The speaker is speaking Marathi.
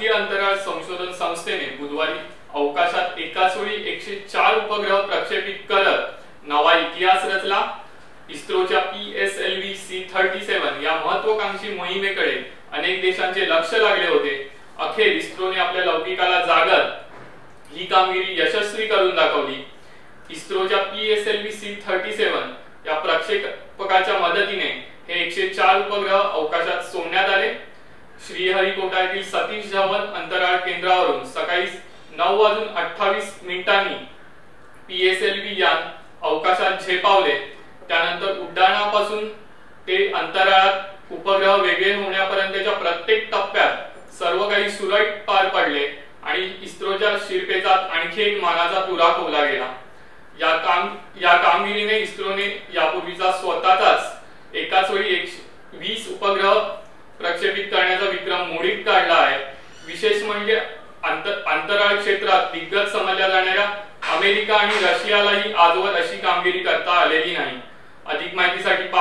भारतीय अंतराळ संशोधन संस्थेने बुधवारी अवकाशात एकाच वेळी एकशे चार उपग्रह प्रक्षेपित करत नवा इतिहास रचला. इस्रोच्या P S L V C thirty seven या महत्वाकांक्षी मोहिमेकडे अनेक देशांचे लक्ष लागले होते. अखेर इस्रोने आपल्या लौकिकाला जागत ही कामगिरी यशस्वी करून दाखवली. इस्रोच्या P S L V C thirty seven या प्रक्षेपकाच्या मदतीने हे एकशे चार उपग्रह अवकाशात सोडण्यात आले. श्रीहरिकोटा येथील सतीश धवन अंतराळ केंद्रावरून सकाळी नऊ वाजून अठ्ठावीस मिनिटांनी पी एस एल व्ही यान अवकाशात झेपावले. त्यानंतर उड्डाणापासून ते अंतराळात उपग्रह वेगळे होण्यापर्यंतच्या प्रत्येक टप्प्यात सर्व काही सुरळीत पार पडले आणि इस्रोच्या शिरपेचात आणखी एक मानाचा तुरा खोवला गेला. या काम या कामगिरीने इस्रोने यापूर्वीचा स्वतःचाच एकाच वेळी एक वीस उपग्रह अंतराळ क्षेत्रात दिग्गज समजल्या जाणाऱ्या अमेरिका आणि रशियालाही आजवर अशी कामगिरी करता आलेली नाही. अधिक माहितीसाठी पात्रा